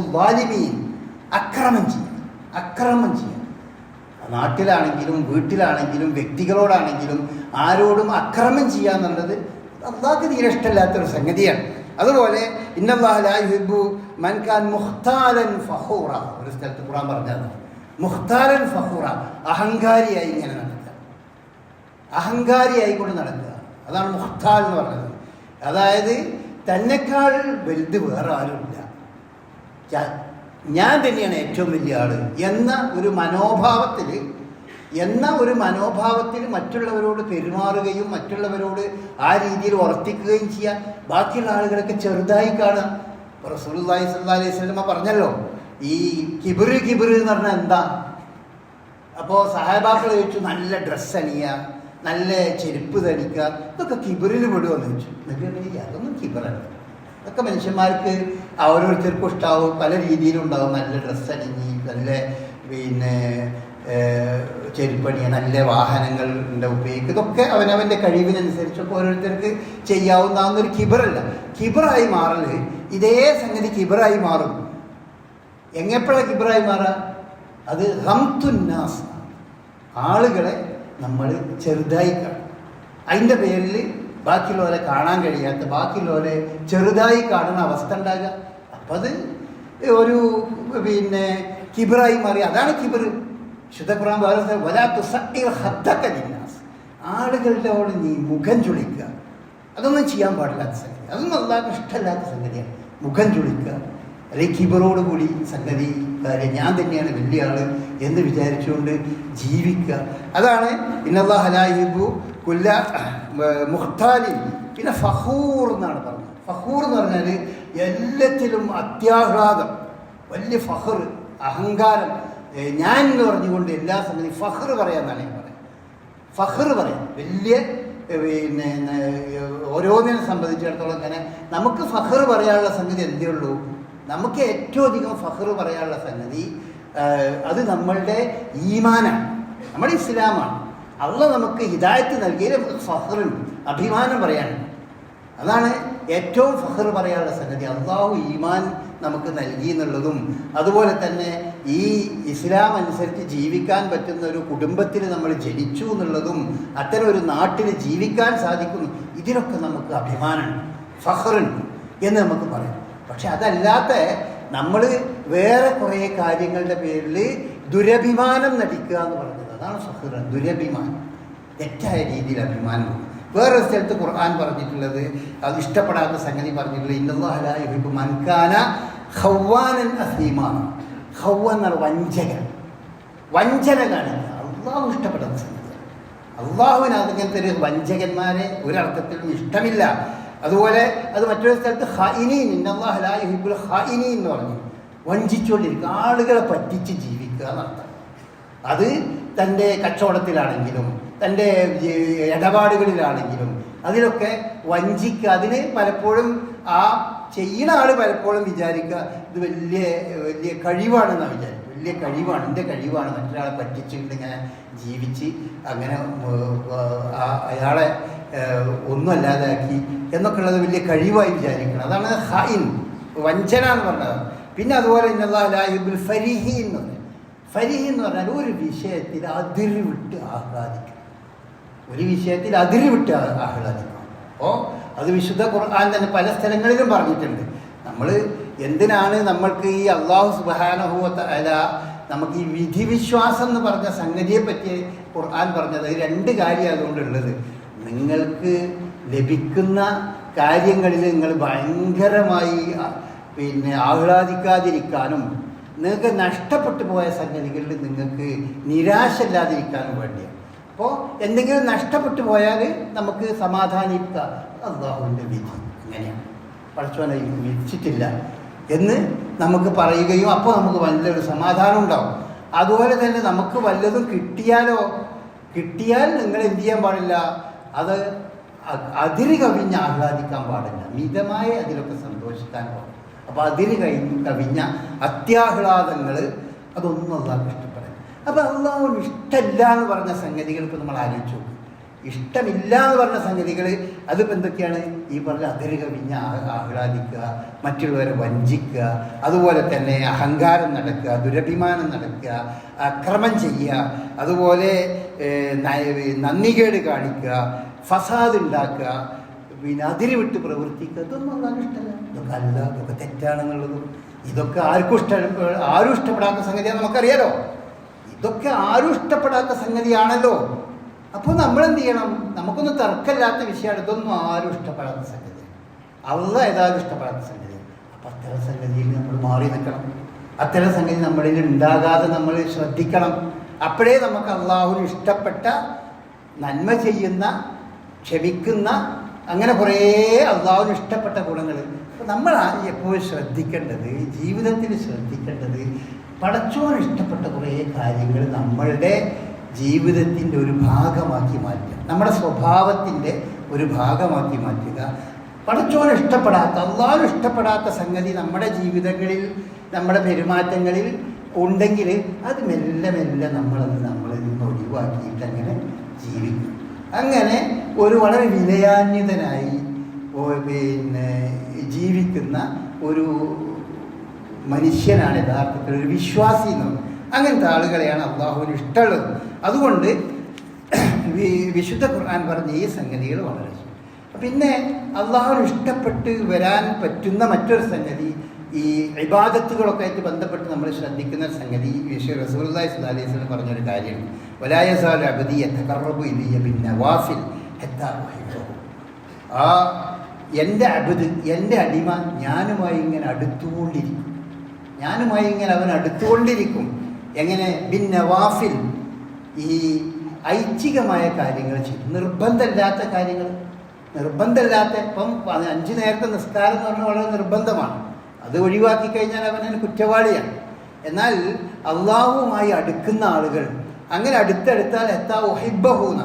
വാലിമീൻ. അക്രമം ചെയ്യുക. അക്രമം ചെയ്യുക. നാട്ടിലാണെങ്കിലും വീട്ടിലാണെങ്കിലും വ്യക്തികളോടാണെങ്കിലും ആരോടും അക്രമം ചെയ്യുക എന്നുള്ളത് അള്ളാഹ്ക്ക് തീരെ ഇഷ്ടമില്ലാത്തൊരു സംഗതിയാണ്. അതുപോലെ ഇന്നല്ലാഹു മൻഖാൻ മുഖ്താലൻ ഫഹൂറ. ഒരു സ്ഥലത്ത് ഖുറാൻ പറഞ്ഞതാണ്. മുഖ്താലൻ ഫഹൂറ. അഹങ്കാരിയായി ഇങ്ങനെ നടക്കുക. അഹങ്കാരിയായി അഹങ്കാരിയായിക്കൊണ്ട് നടക്കുക. അതാണ് മുഖ്താൽ എന്ന് പറഞ്ഞത്. അതായത് തന്നെക്കാൾ വലുത് വേറെ ആരുമില്ല ഞാൻ തന്നെയാണ് ഏറ്റവും വലിയ ആൾ എന്ന ഒരു മനോഭാവത്തിൽ എന്ന ഒരു മനോഭാവത്തിൽ മറ്റുള്ളവരോട് പെരുമാറുകയും മറ്റുള്ളവരോട് ആ രീതിയിൽ വർത്തിക്കുകയും ചെയ്യാൻ ബാക്കിയുള്ള ആളുകളൊക്കെ ചെറുതായി കാണുക. ഇപ്പോൾ സ്വല്ലല്ലാഹി അലൈഹി വസല്ലമ പറഞ്ഞല്ലോ ഈ കിബിറ് കിബിറ് എന്ന് പറഞ്ഞാൽ എന്താ? അപ്പോൾ സഹാബാക്കൾ ചോദിച്ചു നല്ല ഡ്രസ്സ് അണിയുക നല്ല ചെരുപ്പ് ധരിക്കുക ഇതൊക്കെ കിബിറിൽ വിടുമെന്ന് ചോദിച്ചു. എന്നിട്ട് അതൊന്നും കിബിറല്ല. അതൊക്കെ മനുഷ്യന്മാർക്ക് ഓരോരുത്തർക്കും ഇഷ്ടാവും പല രീതിയിലുണ്ടാവും നല്ല ഡ്രസ്സ് അണിഞ്ഞ് നല്ല പിന്നെ ഏഹ്, ചെരുപ്പണിയ നല്ല വാഹനങ്ങളുടെ ഉപയോഗിക്കുക. ഇതൊക്കെ അവനവന്റെ കഴിവിനനുസരിച്ചൊക്കെ ഓരോരുത്തർക്ക് ചെയ്യാവുന്ന ഒരു കിബറല്ല. കിബറായി മാറൽ ഇതേ സംഗതി കിബറായി മാറും. എങ്ങെപ്പോഴാണ് കിബറായി മാറുക അത് ഹംതുന്നാസ് ആളുകളെ നമ്മൾ ചെറുതായി കാണും. അതിന്റെ പേരിൽ ബാക്കിയുള്ളവരെ കാണാൻ കഴിയാത്ത ബാക്കിയുള്ളവരെ ചെറുതായി കാണുന്ന അവസ്ഥ ഉണ്ടാകുക. അപ്പം അത് ഒരു പിന്നെ കിബറായി മാറി. അതാണ് കിബർ ശുദ്ധപ്രാൻ വേറെ വലാത്തു സട്ടിൽ ഹദ്ദക്ക ജിന്നാസ് നീ മുഖം ചുളിക്കുക. അതൊന്നും ചെയ്യാൻ പാടില്ലാത്ത സംഗതി. അതൊന്നും അല്ലാതെ ഇഷ്ടമില്ലാത്ത സംഗതിയാണ്. മുഖം ചുളിക്കുക. അല്ലെങ്കിൽ കിബറോട് കൂടി സംഗതി കാര്യം ഞാൻ തന്നെയാണ് വലിയ ആൾ എന്ന് വിചാരിച്ചുകൊണ്ട് ജീവിക്കുക. അതാണ് ഇന്നല്ലാ ഹലായിബു കുല്ല മുഖ്താലി പിന്നെ ഫഹൂർ എന്നാണ് പറഞ്ഞത്. ഫഹൂർ എന്ന് പറഞ്ഞാൽ എല്ലാത്തിലും അത്യാഹ്ലാദം വലിയ ഫഹർ അഹങ്കാരം ഞാൻ എന്ന് പറഞ്ഞുകൊണ്ട് എല്ലാ സംഗതി ഫഹർ പറയാന്നാണ് ഞാൻ പറയുന്നത്. ഫഹർ പറയാം. വലിയ പിന്നെ ഓരോന്നിനെ സംബന്ധിച്ചിടത്തോളം തന്നെ നമുക്ക് ഫഹർ പറയാനുള്ള സംഗതി എന്തേ ഉള്ളൂ? നമുക്ക് ഏറ്റവും അധികം ഫഹർ പറയാനുള്ള സംഗതി അത് നമ്മളുടെ ഈമാനാണ്. നമ്മുടെ ഇസ്ലാമാണ്. അള്ള നമുക്ക് ഹിദായത്ത് നൽകിയതിൽ നമുക്ക് ഫഹറുണ്ട്. അഭിമാനം പറയാനുണ്ട്. അതാണ് ഏറ്റവും ഫഹർ പറയാനുള്ള സംഗതി. അള്ളാഹു ഈമാൻ നമുക്ക് നൽകി എന്നുള്ളതും അതുപോലെ തന്നെ ഈ ഇസ്ലാം അനുസരിച്ച് ജീവിക്കാൻ പറ്റുന്ന ഒരു കുടുംബത്തിൽ നമ്മൾ ജനിച്ചു എന്നുള്ളതും അത്തരം ഒരു നാട്ടിൽ ജീവിക്കാൻ സാധിക്കുന്നു ഇതിനൊക്കെ നമുക്ക് അഭിമാനമുണ്ട് ഫഹറുണ്ട് എന്ന് നമുക്ക് പറയാം. പക്ഷെ അതല്ലാത്ത നമ്മൾ വേറെ കുറേ കാര്യങ്ങളുടെ പേരിൽ ദുരഭിമാനം നടിക്കുക എന്ന് പറയുന്നത് അതാണ് സഹൃ ദുരഭിമാനം. തെറ്റായ രീതിയിൽ അഭിമാനം വേറൊരു സ്ഥലത്ത് ഖുർആൻ പറഞ്ഞിട്ടുള്ളത് അത് ഇഷ്ടപ്പെടാത്ത സംഗതി പറഞ്ഞിട്ടുള്ളത് ഇന്നല്ലാഹു മൻകാന ഹൗവാനൻ അസീമാണ് ഹൗവ എന്നാണ് വഞ്ചകൻ വഞ്ചന. കാണിക്കുക അള്ളാഹു ഇഷ്ടപ്പെടുന്ന സംഗതി. അള്ളാഹുവിന് അതിങ്ങനത്തെ ഒരു വഞ്ചകന്മാരെ ഒരർത്ഥത്തിലും ഇഷ്ടമില്ല. അതുപോലെ അത് മറ്റൊരു സ്ഥലത്ത് ഹൈനീൻ ഇന്നല്ലാഹുബുൽ ഹൈനീൻ എന്ന് പറഞ്ഞു. വഞ്ചിച്ചുകൊണ്ടിരിക്കുക. ആളുകളെ പറ്റിച്ച് ജീവിക്കുക എന്നർത്ഥം. അത് തന്റെ കച്ചവടത്തിലാണെങ്കിലും തന്റെ ഇടപാടുകളിലാണെങ്കിലും അതിലൊക്കെ വഞ്ചിക്കുക. അതിന് പലപ്പോഴും ആ ചെയ്യുന്ന ആൾ പലപ്പോഴും വിചാരിക്കുക ഇത് വലിയ വലിയ കഴിവാണെന്നാണ് വിചാരിക്കുക. വലിയ കഴിവാണ് എന്റെ കഴിവാണ്. മറ്റൊരാളെ പറ്റിച്ചുകൊണ്ട് ഇങ്ങനെ ജീവിച്ച് അങ്ങനെ അയാളെ ഒന്നുമല്ലാതാക്കി എന്നൊക്കെ ഉള്ളത് വലിയ കഴിവായി വിചാരിക്കണം. അതാണ് ഹൈൻ വഞ്ചന എന്ന് പറഞ്ഞത്. പിന്നെ അതുപോലെ ഇന്നല്ലാഹിബുൽ ഫരിഹി എന്ന് പറഞ്ഞു ഫരിഹി എന്ന് പറഞ്ഞാൽ ഒരു വിഷയത്തിൽ അതിര് വിട്ട് ആഹ്ലാദിക്കണം ഒരു വിഷയത്തിൽ അതിരി വിട്ട് ആഹ്ലാദിക്കണം അപ്പോൾ അത് വിശുദ്ധ ഖുർആൻ തന്നെ പല സ്ഥലങ്ങളിലും പറഞ്ഞിട്ടുണ്ട്. നമ്മൾ എന്തിനാണ് നമ്മൾക്ക് ഈ അള്ളാഹു സുബാനഹുവത്ത അല നമുക്ക് ഈ വിധി വിശ്വാസം എന്ന് പറഞ്ഞ സംഗതിയെ പറ്റി ഖുർആൻ പറഞ്ഞത്? രണ്ട് കാര്യം അതുകൊണ്ടുള്ളത് നിങ്ങൾക്ക് ലഭിക്കുന്ന കാര്യങ്ങളിൽ നിങ്ങൾ ഭയങ്കരമായി പിന്നെ ആഹ്ലാദിക്കാതിരിക്കാനും നിങ്ങൾക്ക് നഷ്ടപ്പെട്ടു പോയ സംഗതികളിൽ നിങ്ങൾക്ക് നിരാശല്ലാതിരിക്കാനും വേണ്ടിയാണ്. അപ്പോൾ എന്തെങ്കിലും നഷ്ടപ്പെട്ടു പോയാൽ നമുക്ക് സമാധാനിക്കുക. അള്ളാഹുവിന്റെ വിധി. അങ്ങനെയാണ് പഠിച്ചവനെ വിധിച്ചിട്ടില്ല എന്ന് നമുക്ക് പറയുകയും അപ്പോൾ നമുക്ക് വലിയൊരു സമാധാനം ഉണ്ടാവും. അതുപോലെ തന്നെ നമുക്ക് വല്ലതും കിട്ടിയാലോ? കിട്ടിയാൽ നിങ്ങൾ എന്ത് ചെയ്യാൻ പാടില്ല? അത് അതിര് കവിഞ്ഞ് ആഹ്ലാദിക്കാൻ പാടില്ല. മിതമായ അതിലൊക്കെ സന്തോഷിക്കാൻ പാടില്ല. അപ്പോൾ അതിര് കഴിഞ്ഞ് കവിഞ്ഞ അത്യാഹ്ലാദങ്ങൾ അതൊന്നും ഇഷ്ടപ്പെടില്ല അപ്പോൾ അള്ളാഹുവിന് ഇഷ്ടമില്ല എന്ന് പറഞ്ഞ സംഗതികൾ ഇപ്പോൾ നമ്മൾ ആലോചിച്ചു ഇഷ്ടമില്ല എന്ന് പറഞ്ഞ സംഗതികൾ അതിപ്പോൾ എന്തൊക്കെയാണ്? ഈ പറഞ്ഞ അതിര് കവിഞ്ഞ ആഹ്ലാദിക്കുക മറ്റുള്ളവരെ വഞ്ചിക്കുക അതുപോലെ തന്നെ അഹങ്കാരം നടക്കുക ദുരഭിമാനം നടക്കുക അക്രമം ചെയ്യുക അതുപോലെ നന്ദികേട് കാണിക്കുക ഫസാദ് ഉണ്ടാക്കുക പിന്നെ അതിര് വിട്ട് പ്രവർത്തിക്കുക ഇതൊന്നും അതാണ് ഇഷ്ടമല്ല. ഇതൊക്കെ അല്ല ഇതൊക്കെ തെറ്റാണെന്നുള്ളതും ഇതൊക്കെ ആർക്കും ഇഷ്ടം ആരും ഇഷ്ടപ്പെടാത്ത സംഗതിയാണ് നമുക്കറിയാലോ. ഇതൊക്കെ ആരും ഇഷ്ടപ്പെടാത്ത സംഗതിയാണല്ലോ. അപ്പോൾ നമ്മൾ എന്ത് ചെയ്യണം നമുക്കൊന്നും തർക്കമില്ലാത്ത വിഷയമാണ്. ഇതൊന്നും ആരും ഇഷ്ടപ്പെടാത്ത സംഗതി. അള്ള ഏതായാലും ഇഷ്ടപ്പെടാത്ത സംഗതി. അപ്പം അത്തരം സംഗതിയിൽ നമ്മൾ മാറി നിൽക്കണം. അത്തരം സംഗതി നമ്മളിൽ ഉണ്ടാകാതെ നമ്മൾ ശ്രദ്ധിക്കണം. അപ്പോഴേ നമുക്ക് അള്ളാഹുവിന് ഇഷ്ടപ്പെട്ട നന്മ ചെയ്യുന്ന ക്ഷമിക്കുന്ന അങ്ങനെ കുറേ അള്ളാഹുവിന് ഇഷ്ടപ്പെട്ട ഗുണങ്ങൾ അപ്പം നമ്മൾ എപ്പോഴും ശ്രദ്ധിക്കേണ്ടത് ജീവിതത്തിൽ ശ്രദ്ധിക്കേണ്ടത് പടച്ചോൻ ഇഷ്ടപ്പെട്ട കുറേ കാര്യങ്ങൾ നമ്മളുടെ ജീവിതത്തിന്റെ ഒരു ഭാഗമാക്കി മാറ്റുക. നമ്മുടെ സ്വഭാവത്തിന്റെ ഒരു ഭാഗമാക്കി മാറ്റുക. പടച്ചോനെ ഇഷ്ടപ്പെടാത്ത എല്ലാവരും ഇഷ്ടപ്പെടാത്ത സംഗതി നമ്മുടെ ജീവിതങ്ങളിൽ നമ്മുടെ പെരുമാറ്റങ്ങളിൽ ഉണ്ടെങ്കിൽ അത് മെല്ലെ മെല്ലെ നമ്മളത് നമ്മളിൽ നിന്ന് ഒഴിവാക്കിയിട്ട് അങ്ങനെ ജീവിക്കും. അങ്ങനെ ഒരു വളരെ വിനയാന്യതനായി പിന്നെ ജീവിക്കുന്ന ഒരു മനുഷ്യനാണ് യഥാർത്ഥത്തിൽ ഒരു വിശ്വാസി എന്ന് അങ്ങനത്തെ ആളുകളെയാണ് അള്ളാഹുവിന് ഇഷ്ടമുള്ളത്. അതുകൊണ്ട് വിശുദ്ധ ഖുർആൻ പറഞ്ഞ ഈ സംഗതികൾ വളരെ പിന്നെ അള്ളാഹുവിന് ഇഷ്ടപ്പെട്ട് വരാൻ പറ്റുന്ന മറ്റൊരു സംഗതി ഈ ഇബാദത്തുകളൊക്കെ ആയിട്ട് ബന്ധപ്പെട്ട് നമ്മൾ ശ്രദ്ധിക്കുന്ന സംഗതി വിഷയ റസൂർദായ് സ്വലം പറഞ്ഞൊരു കാര്യമാണ്. പിന്നെ വാഫിൽ ആ എന്റെ അബുദ് എന്റെ അടിമ ഞാനുമായി ഇങ്ങനെ അടുത്തുകൊണ്ടിരിക്കും. ഞാനുമായി ഇങ്ങനെ അവൻ അടുത്തുകൊണ്ടിരിക്കും. എങ്ങനെ ബിന്നവാഫിൽ ഈ ഐച്ഛികമായ കാര്യങ്ങൾ ചെയ്യും നിർബന്ധമില്ലാത്ത കാര്യങ്ങൾ. നിർബന്ധമില്ലാത്ത ഇപ്പം അഞ്ച് നേരത്തെ നിസ്കാരം എന്ന് പറഞ്ഞാൽ വളരെ നിർബന്ധമാണ്. അത് ഒഴിവാക്കി കഴിഞ്ഞാൽ അവൻ അതിന് കുറ്റവാളിയാണ്. എന്നാൽ അള്ളാഹുവുമായി അടുക്കുന്ന ആളുകൾ അങ്ങനെ അടുത്തടുത്താൽ എത്താ ഒഹിബഹൂന്ന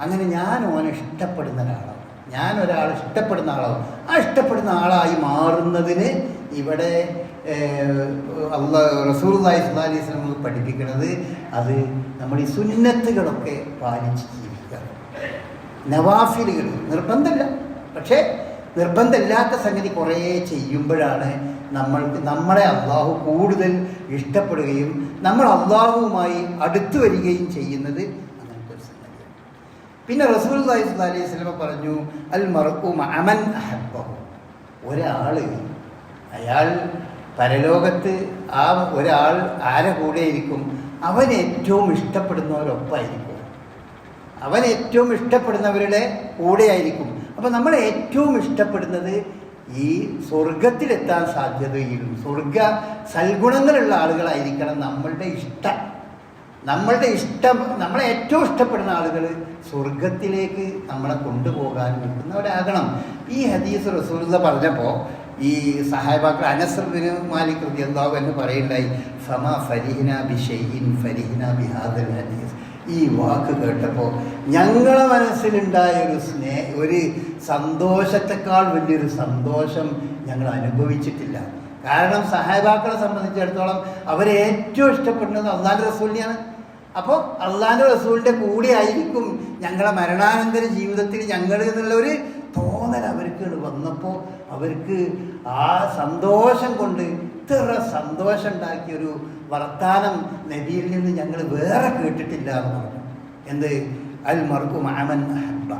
അങ്ങനെ ഞാൻ ഓനെ ഇഷ്ടപ്പെടുന്ന ഒരാളാണ് ഞാൻ ഒരാൾ ഇഷ്ടപ്പെടുന്ന ആളാവും. ആ ഇഷ്ടപ്പെടുന്ന ആളായി മാറുന്നതിന് ഇവിടെ അള്ള റസൂർലായി സുല്ലാ സ്വലം പഠിപ്പിക്കുന്നത് അത് നമ്മൾ ഈ സുന്നത്തുകളൊക്കെ പാലിച്ച് ജീവിക്കുക. നവാഫിലുകൾ നിർബന്ധമില്ല. പക്ഷേ നിർബന്ധമില്ലാത്ത സംഗതി കുറേ ചെയ്യുമ്പോഴാണ് നമ്മൾക്ക് നമ്മളെ അള്ളാഹു കൂടുതൽ ഇഷ്ടപ്പെടുകയും നമ്മൾ അള്ളാഹുവുമായി അടുത്തു വരികയും ചെയ്യുന്നത് അങ്ങനത്തെ ഒരു സംഗതിയാണ്. പിന്നെ റസൂൽ അലൈഹി സ്വലമ പറഞ്ഞു അൽ മറക്കും അമൻ അഹബഹു ഒരാൾ അയാൾ പരലോകത്ത് ആ ഒരാൾ ആരെ കൂടെ ഇരിക്കും അവൻ ഏറ്റവും ഇഷ്ടപ്പെടുന്നവരൊപ്പമായിരിക്കും അവൻ ഏറ്റവും ഇഷ്ടപ്പെടുന്നവരുടെ കൂടെയായിരിക്കും. അപ്പം നമ്മൾ ഏറ്റവും ഇഷ്ടപ്പെടുന്നത് ഈ സ്വർഗത്തിലെത്താൻ സാധ്യതയിലും സ്വർഗ സൽഗുണങ്ങളുള്ള ആളുകളായിരിക്കണം നമ്മളുടെ ഇഷ്ടം. നമ്മളുടെ ഇഷ്ടം നമ്മളെ ഏറ്റവും ഇഷ്ടപ്പെടുന്ന ആളുകൾ സ്വർഗത്തിലേക്ക് നമ്മളെ കൊണ്ടുപോകാൻ നിൽക്കുന്നവരാകണം ഈ ഹദീസ് റസൂർ പറഞ്ഞപ്പോൾ ഈ സഹായബാക്കൾ അനസ്രബിന് മാലിക് എന്താ എന്ന് പറയുണ്ടായി ഫമ ഫരിഹിന ബി ഷെയ്ഹിൻ ഫരിഹിന ബി ഹാദൽ ഹദീസ്. ഈ വാക്ക് കേട്ടപ്പോൾ ഞങ്ങളെ മനസ്സിലുണ്ടായ ഒരു സ്നേഹ ഒരു സന്തോഷത്തെക്കാൾ വലിയൊരു സന്തോഷം ഞങ്ങൾ അനുഭവിച്ചിട്ടില്ല. കാരണം സഹായബാക്കളെ സംബന്ധിച്ചിടത്തോളം അവരെ ഏറ്റവും ഇഷ്ടപ്പെടുന്നത് അള്ളാഹ് റസൂലിനെയാണ്. അപ്പോൾ അള്ളാഹിന്റെ റസൂലിന്റെ കൂടെ ആയിരിക്കും ഞങ്ങളെ മരണാനന്തര ജീവിതത്തിൽ ഞങ്ങൾ എന്നുള്ള ഒരു തോന്നൽ അവർക്ക് വന്നപ്പോൾ അവർക്ക് ആ സന്തോഷം കൊണ്ട് ഇത്ര സന്തോഷം ഉണ്ടാക്കിയൊരു വർത്താനം നബിയിൽ നിന്ന് ഞങ്ങൾ വേറെ കേട്ടിട്ടില്ല എന്ന് പറഞ്ഞു. എന്ത്? അൽ മർക്കു മാമൻ അഹബ്ബ.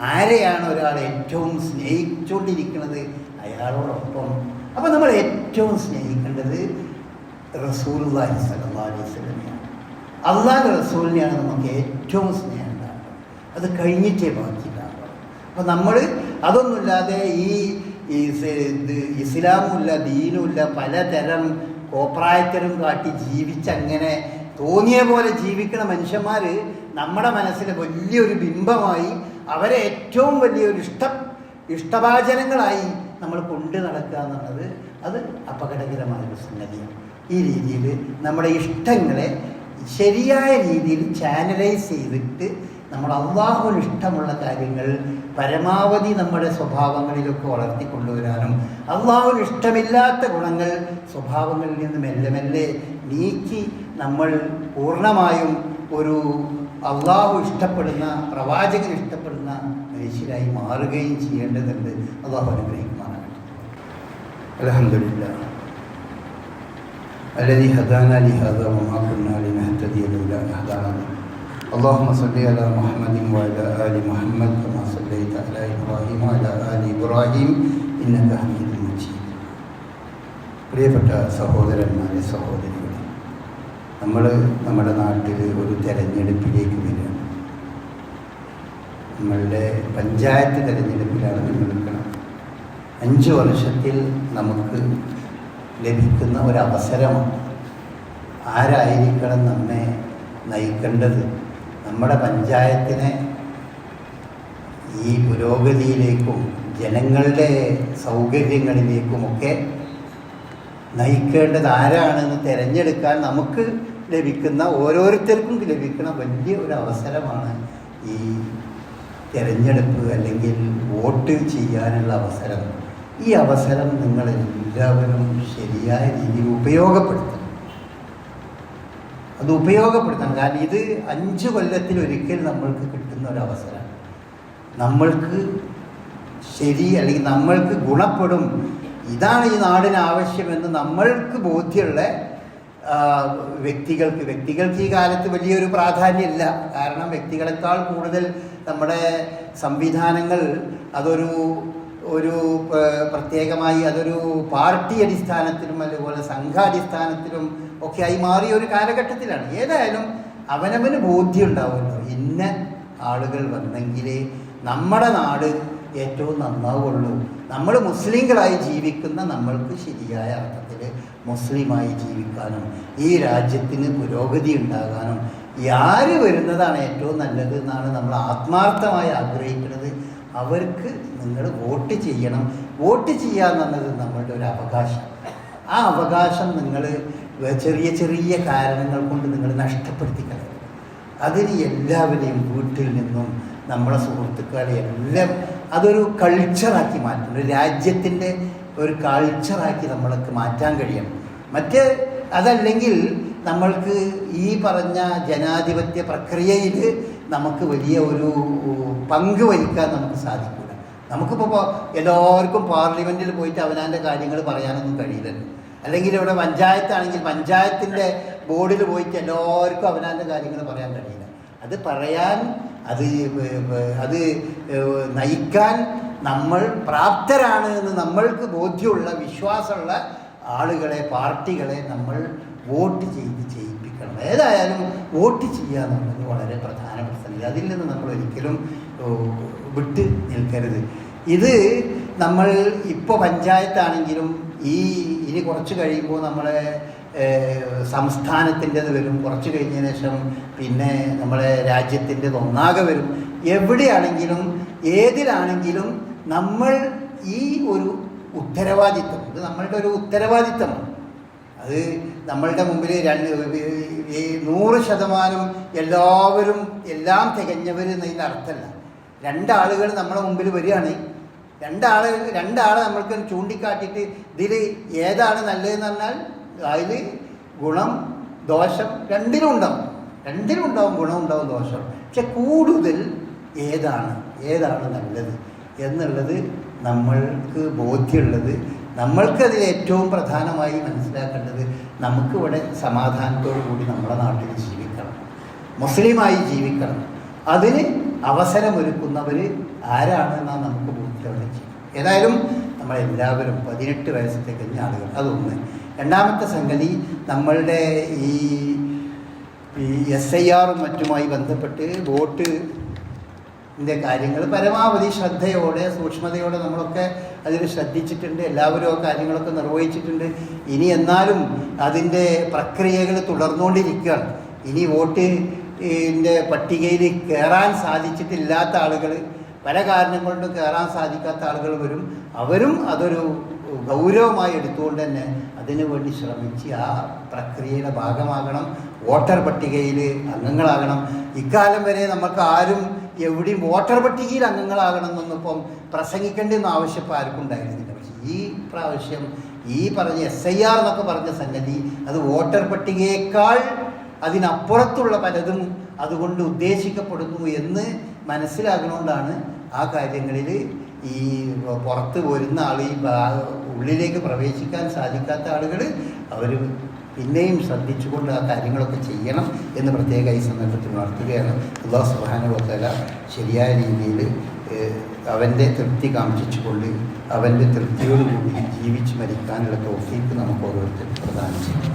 ആരെയാണ് ഒരാൾ ഏറ്റവും സ്നേഹിച്ചുകൊണ്ടിരിക്കുന്നത്? അയാളോടൊപ്പം. അപ്പം നമ്മൾ ഏറ്റവും സ്നേഹിക്കേണ്ടത് റസൂലുള്ളാഹി സ്വല്ലല്ലാഹു അലൈഹി അള്ളാഹ് റസൂലിനെയാണ് നമുക്ക് ഏറ്റവും സ്നേഹം ഉണ്ടാകുന്നത് അത് കഴിഞ്ഞിട്ടേ ബാക്കിയുണ്ടാകും അപ്പം നമ്മൾ അതൊന്നുമില്ലാതെ ഈ ഈ ഇത് ദീനുമില്ല പലതരം കോപ്രായത്തരം കാട്ടി ജീവിച്ചങ്ങനെ തോന്നിയ പോലെ ജീവിക്കുന്ന മനുഷ്യന്മാർ നമ്മുടെ മനസ്സിൽ വലിയൊരു ബിംബമായി അവരെ ഏറ്റവും വലിയൊരു ഇഷ്ട ഇഷ്ടഭാചനങ്ങളായി നമ്മൾ കൊണ്ടു നടക്കുക എന്നുള്ളത് അത് അപകടകരമായ ഒരു സംഗതിയാണ്. ഈ രീതിയിൽ നമ്മുടെ ഇഷ്ടങ്ങളെ ശരിയായ രീതിയിൽ ചാനലൈസ് ചെയ്തിട്ട് നമ്മൾ അള്ളാഹുവിന് ഇഷ്ടമുള്ള കാര്യങ്ങൾ പരമാവധി നമ്മുടെ സ്വഭാവങ്ങളിലൊക്കെ വളർത്തിക്കൊണ്ടുവരാനും അള്ളാഹുവിന് ഇഷ്ടമില്ലാത്ത ഗുണങ്ങൾ സ്വഭാവങ്ങളിൽ നിന്ന് മെല്ലെ മെല്ലെ നീക്കി നമ്മൾ പൂർണ്ണമായും ഒരു അള്ളാഹു ഇഷ്ടപ്പെടുന്ന പ്രവാചകൻ ഇഷ്ടപ്പെടുന്ന മനുഷ്യരായി മാറുകയും ചെയ്യേണ്ടതുണ്ട് അള്ളാഹു അനുഗ്രഹിക്കുമാറാകട്ടെ അലഹമില്ല الذي هدانا لهذا وما كنا لنهتدي لولا أن هدانا اللهم صل على محمد وعلى آل محمد كما صليت على إبراهيم وعلى آل إبراهيم إنك حميد مجيد പ്രിയപ്പെട്ട സഹോദരന്മാരെ സഹോദരികളെ നമ്മൾ നമ്മുടെ നാട്ടിൽ ഒരു തെരഞ്ഞെടുപ്പിലേക്ക് വരികയാണ് നമ്മളുടെ പഞ്ചായത്ത് തെരഞ്ഞെടുപ്പിലാണ് നമ്മൾ നിൽക്കുന്നത് അഞ്ച് വർഷത്തിൽ നമുക്ക് ലഭിക്കുന്ന ഒരവസരമാണ് ആരായിരിക്കണം നമ്മെ നയിക്കേണ്ടത് നമ്മുടെ പഞ്ചായത്തിനെ ഈ പുരോഗതിയിലേക്കും ജനങ്ങളുടെ സൗകര്യങ്ങളിലേക്കുമൊക്കെ നയിക്കേണ്ടത് ആരാണെന്ന് തിരഞ്ഞെടുക്കാൻ നമുക്ക് ലഭിക്കുന്ന ഓരോരുത്തർക്കും ലഭിക്കുന്ന വലിയ ഒരു അവസരമാണ് ഈ തിരഞ്ഞെടുപ്പ് അല്ലെങ്കിൽ വോട്ട് ചെയ്യാനുള്ള അവസരം. ഈ അവസരം നിങ്ങളെല്ലാവരും ശരിയായ രീതിയിൽ ഉപയോഗപ്പെടുത്തണം. അത് ഉപയോഗപ്പെടുത്തണം. കാരണം ഇത് അഞ്ച് കൊല്ലത്തിൽ ഒരിക്കൽ നമ്മൾക്ക് കിട്ടുന്ന ഒരു അവസരമാണ്. നമ്മൾക്ക് ശരി അല്ലെങ്കിൽ നമ്മൾക്ക് ഗുണപ്പെടും. ഇതാണ് ഈ നാടിന് ആവശ്യമെന്ന് നമ്മൾക്ക് ബോധ്യമുള്ള വ്യക്തികൾക്ക്. വ്യക്തികൾക്ക് ഈ കാലത്ത് വലിയൊരു പ്രാധാന്യമില്ല. കാരണം വ്യക്തികളെക്കാൾ കൂടുതൽ നമ്മുടെ സംവിധാനങ്ങൾ അതൊരു ഒരു പ്രത്യേകമായി അതൊരു പാർട്ടി അടിസ്ഥാനത്തിലും അതുപോലെ സംഘാടിസ്ഥാനത്തിലും ഒക്കെ ആയി മാറിയ ഒരു കാലഘട്ടത്തിലാണ്. ഏതായാലും അവനവന് ബോധ്യം ഉണ്ടാവുമല്ലോ ഇന്ന ആളുകൾ വന്നെങ്കിലേ നമ്മുടെ നാട് ഏറ്റവും നന്നാവുള്ളൂ. നമ്മൾ മുസ്ലിങ്ങളായി ജീവിക്കുന്ന നമ്മൾക്ക് ശരിയായ അർത്ഥത്തിൽ മുസ്ലിമായി ജീവിക്കാനും ഈ രാജ്യത്തിന് പുരോഗതി ഉണ്ടാകാനും ആര് വരുന്നതാണ് ഏറ്റവും നല്ലത് എന്നാണ് നമ്മൾ ആത്മാർത്ഥമായി ആഗ്രഹിക്കുന്നത്. അവർക്ക് നിങ്ങൾ വോട്ട് ചെയ്യണം. വോട്ട് ചെയ്യുക എന്നുള്ളത് നമ്മളുടെ ഒരു അവകാശം. ആ അവകാശം നിങ്ങൾ ചെറിയ ചെറിയ കാരണങ്ങൾ കൊണ്ട് നിങ്ങൾ നഷ്ടപ്പെടുത്തിക്കളയും. അതിന് എല്ലാവരെയും വീട്ടിൽ നിന്നും നമ്മളെ സുഹൃത്തുക്കളെ എല്ലാം അതൊരു കൾച്ചറാക്കി മാറ്റണം. ഒരു രാജ്യത്തിന്റെ ഒരു കൾച്ചറാക്കി നമ്മൾക്ക് മാറ്റാൻ കഴിയണം. മറ്റ് അതല്ലെങ്കിൽ നമ്മൾക്ക് ഈ പറഞ്ഞ ജനാധിപത്യ പ്രക്രിയയിൽ നമുക്ക് വലിയ ഒരു പങ്ക് വഹിക്കാൻ നമുക്ക് സാധിക്കില്ല നമുക്കിപ്പോൾ എല്ലാവർക്കും പാർലമെന്റിൽ പോയിട്ട് അവനാന്റെ കാര്യങ്ങൾ പറയാനൊന്നും കഴിയില്ലല്ലോ. അല്ലെങ്കിൽ ഇവിടെ പഞ്ചായത്താണെങ്കിൽ പഞ്ചായത്തിന്റെ ബോർഡിൽ പോയിട്ട് എല്ലാവർക്കും അവനാന്റെ കാര്യങ്ങൾ പറയാൻ കഴിയില്ല. അത് പറയാൻ അത് അത് നയിക്കാൻ നമ്മൾ പ്രാപ്തരാണ് എന്ന് നമ്മൾക്ക് ബോധ്യമുള്ള വിശ്വാസമുള്ള ആളുകളെ പാർട്ടികളെ നമ്മൾ വോട്ട് ചെയ്ത് ചെയ്യിപ്പിക്കണം ഏതായാലും വോട്ട് ചെയ്യുക എന്നുള്ളത് വളരെ പ്രധാനപ്പെട്ട സംഗതി. അതിൽ നിന്ന് നമ്മൾ ഒരിക്കലും വിട്ട് നിൽക്കരുത്. ഇത് നമ്മൾ ഇപ്പോൾ പഞ്ചായത്താണെങ്കിലും ഈ ഇനി കുറച്ച് കഴിയുമ്പോൾ നമ്മളെ സംസ്ഥാനത്തിന്റെത് വരും. കുറച്ച് കഴിഞ്ഞതിന് ശേഷം പിന്നെ നമ്മളെ രാജ്യത്തിന്റെത് ഒന്നാകെ വരും. എവിടെയാണെങ്കിലും ഏതിലാണെങ്കിലും നമ്മൾ ഈ ഒരു ഉത്തരവാദിത്വം ഇത് നമ്മളുടെ ഒരു ഉത്തരവാദിത്തമാണ്. അത് നമ്മളുടെ മുമ്പിൽ രണ്ട് ഈ നൂറ് ശതമാനം എല്ലാവരും എല്ലാം തികഞ്ഞവർ എന്നതിന്റെ അർത്ഥമല്ല. രണ്ടാളുകൾ നമ്മുടെ മുമ്പിൽ വരികയാണ് രണ്ടാൾ രണ്ടാളെ നമ്മൾക്ക് ചൂണ്ടിക്കാട്ടിയിട്ട് ഇതിൽ ഏതാണ് നല്ലതെന്ന് പറഞ്ഞാൽ അതിൽ ഗുണം ദോഷം രണ്ടിനും ഉണ്ടാവും. രണ്ടിനും ഉണ്ടാവും ഗുണം ഉണ്ടാവും ദോഷം. പക്ഷെ കൂടുതൽ ഏതാണ് ഏതാണ് നല്ലത് എന്നുള്ളത് നമ്മൾക്ക് ബോധ്യമുള്ളത് നമ്മൾക്കതിൽ ഏറ്റവും പ്രധാനമായി മനസ്സിലാക്കേണ്ടത് നമുക്കിവിടെ സമാധാനത്തോടു കൂടി നമ്മുടെ നാട്ടിൽ ജീവിക്കണം. മുസ്ലിമായി ജീവിക്കണം. അതിന് അവസരമൊരുക്കുന്നവർ ആരാണെന്നാണ് നമുക്ക് ചെയ്യും ഏതായാലും നമ്മളെല്ലാവരും പതിനെട്ട് വയസ്സ് തികഞ്ഞ ആളുകൾ. അതൊന്ന്. രണ്ടാമത്തെ സംഗതി നമ്മളുടെ ഈ എസ് ഐ ആറും മറ്റുമായി ബന്ധപ്പെട്ട് വോട്ട് ഇതിന്റെ കാര്യങ്ങൾ പരമാവധി ശ്രദ്ധയോടെ സൂക്ഷ്മതയോടെ നമ്മളൊക്കെ അതിൽ ശ്രദ്ധിച്ചിട്ടുണ്ട്. എല്ലാവരും ആ കാര്യങ്ങളൊക്കെ നിർവഹിച്ചിട്ടുണ്ട്. ഇനി എന്നാലും അതിന്റെ പ്രക്രിയകൾ തുടർന്നുകൊണ്ടിരിക്കുകയാണ്. ഇനി വോട്ട് പട്ടികയിൽ കയറാൻ സാധിച്ചിട്ടില്ലാത്ത ആളുകൾ പല കാരണങ്ങൾ കൊണ്ട് കയറാൻ സാധിക്കാത്ത ആളുകൾ വരും. അവരും അതൊരു ഗൗരവമായി എടുത്തുകൊണ്ട് തന്നെ അതിനു വേണ്ടി ശ്രമിച്ച് ആ പ്രക്രിയയുടെ ഭാഗമാകണം. വോട്ടർ പട്ടികയിൽ അംഗങ്ങളാകണം. ഇക്കാലം വരെ നമുക്ക് ആരും എവിടെയും വോട്ടർ പട്ടികയിൽ അംഗങ്ങളാകണം എന്നൊന്നിപ്പം പ്രസംഗിക്കേണ്ടെന്ന് ആവശ്യം ആർക്കും ഉണ്ടായിരുന്നില്ല. പക്ഷേ ഈ പ്രാവശ്യം ഈ പറഞ്ഞ എസ് ഐ ആർ എന്നൊക്കെ പറഞ്ഞ സംഗതി അത് വോട്ടർ പട്ടികയേക്കാൾ അതിനപ്പുറത്തുള്ള പലതും അതുകൊണ്ട് ഉദ്ദേശിക്കപ്പെടുന്നു എന്ന് മനസ്സിലാകുന്നതുകൊണ്ടാണ് ആ കാര്യങ്ങളിൽ ഈ പുറത്ത് വരുന്ന ആൾ ഈ ഉള്ളിലേക്ക് പ്രവേശിക്കാൻ സാധിക്കാത്ത ആളുകൾ അവർ പിന്നെയും ശ്രദ്ധിച്ചുകൊണ്ട് ആ കാര്യങ്ങളൊക്കെ ചെയ്യണം എന്ന് പ്രത്യേക ഈ സന്ദർഭത്തിൽ ഉണർത്തുകയാണ് അള്ളാഹു സുബാനുവത്തല ശരിയായ രീതിയിൽ അവന്റെ തൃപ്തി കാംക്ഷിച്ചുകൊണ്ട് അവന്റെ തൃപ്തിയോടുകൂടി ജീവിച്ച് മരിക്കാനുള്ള തോഫീക്ക് നമുക്ക് ഓരോരുത്തർ പ്രദാനം ചെയ്യും